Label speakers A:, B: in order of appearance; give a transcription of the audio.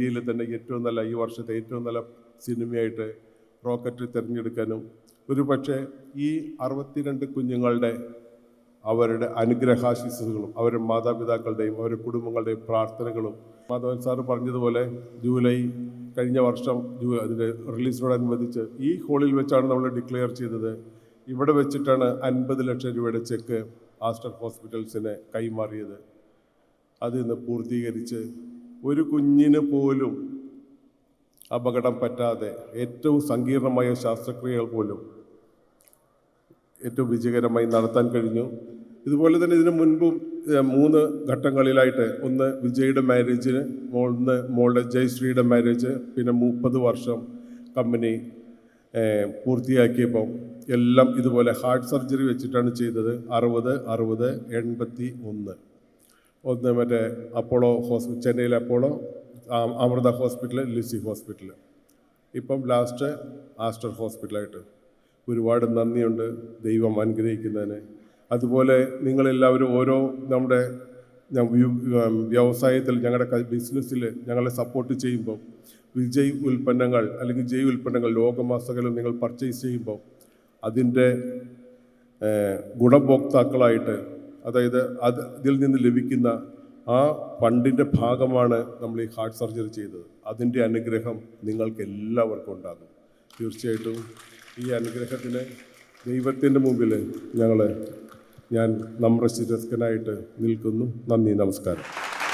A: ഇന്ത്യയിലെ തന്നെ ഏറ്റവും നല്ല ഈ വർഷത്തെ ഏറ്റവും നല്ല സിനിമയായിട്ട് റോക്കറ്റ് തിരഞ്ഞെടുക്കാനും ഒരു പക്ഷേ ഈ അറുപത്തിരണ്ട് കുഞ്ഞുങ്ങളുടെ അവരുടെ അനുഗ്രഹാശിസുകളും അവരുടെ മാതാപിതാക്കളുടെയും അവരുടെ കുടുംബങ്ങളുടെയും പ്രാർത്ഥനകളും മാധവൻ സാർ പറഞ്ഞതുപോലെ ജൂലൈ കഴിഞ്ഞ വർഷം ജൂ അതിന്റെ റിലീസിനോടനുബന്ധിച്ച് ഈ ഹോളിൽ വെച്ചാണ് നമ്മൾ ഡിക്ലെയർ ചെയ്തത്. ഇവിടെ വെച്ചിട്ടാണ് അൻപത് ലക്ഷം രൂപയുടെ ചെക്ക് ആസ്റ്റർ ഹോസ്പിറ്റൽസിന് കൈമാറിയത്. അത് ഇന്ന് പൂർത്തീകരിച്ച് ഒരു കുഞ്ഞിന് പോലും അപകടം പറ്റാതെ ഏറ്റവും സങ്കീർണമായ ശാസ്ത്രക്രിയകൾ പോലും ഏറ്റവും വിജയകരമായി നടത്താൻ കഴിഞ്ഞു. ഇതുപോലെ തന്നെ ഇതിനു മുൻപും മൂന്ന് ഘട്ടങ്ങളിലായിട്ട് ഒന്ന് വിജയുടെ മാരേജിന് ഒന്ന് മോളുടെ ജയശ്രീയുടെ മാരേജ് പിന്നെ മുപ്പത് വർഷം കമ്പനി പൂർത്തിയാക്കിയപ്പോൾ എല്ലാം ഇതുപോലെ ഹാർട്ട് സർജറി വെച്ചിട്ടാണ് ചെയ്തത്. അറുപത് അറുപത് എൺപത്തി ഒന്ന്. ഒന്ന് മറ്റേ അപ്പോളോ ഹോസ്പിറ്റൽ ചെന്നൈയിലെ അപ്പോളോ അമൃത ഹോസ്പിറ്റൽ ലിസി ഹോസ്പിറ്റൽ ഇപ്പം ലാസ്റ്റ് ആസ്റ്റർ ഹോസ്പിറ്റലായിട്ട്. ഒരുപാട് നന്ദിയുണ്ട് ദൈവം അനുഗ്രഹിക്കുന്നതിന്. അതുപോലെ നിങ്ങളെല്ലാവരും ഓരോ നമ്മുടെ വ്യവസായത്തിൽ ഞങ്ങളുടെ ബിസിനസ്സിൽ ഞങ്ങളെ സപ്പോർട്ട് ചെയ്യുമ്പോൾ വിജയ് ഉൽപ്പന്നങ്ങൾ അല്ലെങ്കിൽ ജയ് ഉൽപ്പന്നങ്ങൾ ലോകമാസകലം നിങ്ങൾ പർച്ചേസ് ചെയ്യുമ്പോൾ അതിന്റെ ഗുണഭോക്താക്കളായിട്ട് അതായത് അത് ഇതിൽ നിന്ന് ലഭിക്കുന്ന ആ ഫണ്ടിന്റെ ഭാഗമാണ് നമ്മൾ ഈ ഹാർട്ട് സർജറി ചെയ്തത്. അതിന്റെ അനുഗ്രഹം നിങ്ങൾക്ക് എല്ലാവർക്കും ഉണ്ടാകും. തീർച്ചയായിട്ടും ഈ അനുഗ്രഹത്തിന് ദൈവത്തിന്റെ മുമ്പിൽ ഞങ്ങൾ ഞാൻ നമ്രശിരസ്കനായിട്ട് നിൽക്കുന്നു. നന്ദി നമസ്കാരം.